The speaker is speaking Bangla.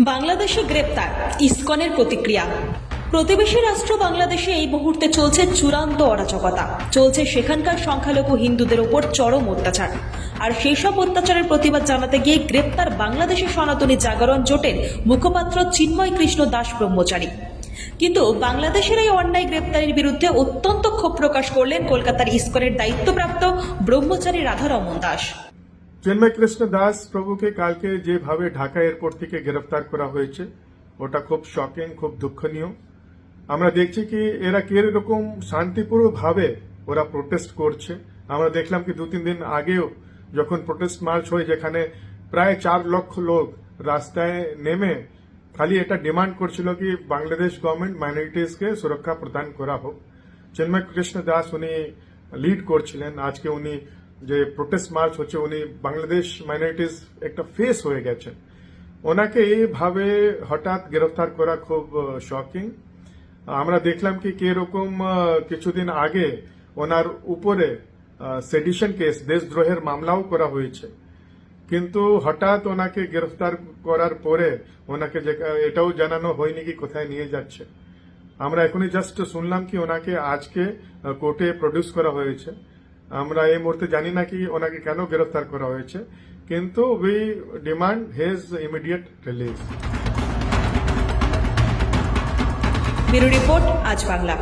বাংলাদেশে গ্রেপ্তার, ইসকনের প্রতিক্রিয়া। প্রতিবেশী রাষ্ট্র বাংলাদেশে এই মুহূর্তে চলছে চূড়ান্ত অরাজকতা। চলছে সেখানকার সংখ্যালঘু হিন্দুদের ওপর চরম অত্যাচার। আর সেই সব অত্যাচারের প্রতিবাদ জানাতে গিয়ে গ্রেপ্তার বাংলাদেশের সনাতনী জাগরণ জোটের মুখপাত্র চিন্ময় কৃষ্ণ দাস ব্রহ্মচারী। কিন্তু বাংলাদেশের এই অন্যায় গ্রেপ্তারের বিরুদ্ধে অত্যন্ত ক্ষোভ প্রকাশ করলেন কলকাতার ইসকনের দায়িত্বপ্রাপ্ত ব্রহ্মচারী রাধারমন দাস। চিন্ময় কৃষ্ণ দাস প্রভুকে কালকে যেভাবে ঢাকা এয়ারপোর্ট থেকে গ্রেফতার করা হয়েছে, ওটা খুব শকিং খুব দুঃখনীয়। আমরা দেখছি কি এরা কীরকম শান্তিপূর্ণ ভাবে ওরা প্রোটেস্ট করছে। আমরা দেখলাম কি দু তিন দিন আগেও যখন প্রোটেস্ট মার্চ হয়, যেখানে প্রায় চার লক্ষ লোক রাস্তায় নেমে খালি এটা ডিমান্ড করছিল কি বাংলাদেশ গভর্নমেন্ট মাইনরিটিসকে সুরক্ষা প্রদান করা হোক। চিন্ময় কৃষ্ণ দাস উনি লিড করছিলেন। আজকে উনি যে প্রোটেস্ট মার্চ হচ্ছে, উনি বাংলাদেশ মাইনরিটিস একটা ফেস হয়ে গেছেন। ওনাকে এইভাবে হঠাৎ গ্রেফতার করা খুব শকিং আমরা দেখলাম কি কীরকম কিছুদিন আগে ওনার উপরে সেডিশন কেস দেশদ্রোহের মামলাও করা হয়েছে। কিন্তু হঠাৎ ওনাকে গ্রেফতার করার পরে ওনাকে এটাও জানানো হয়নি কি কোথায় নিয়ে যাচ্ছে। আমরা এখনই জাস্ট শুনলাম কি ওনাকে আজকে কোর্টে প্রডিউস করা হয়েছে। আমরা এই মুহূর্তে জানি না কি ওনাকে কেন গ্রেফতার করা হয়েছে, কিন্তু we demand his immediate release report Aaj Bangla.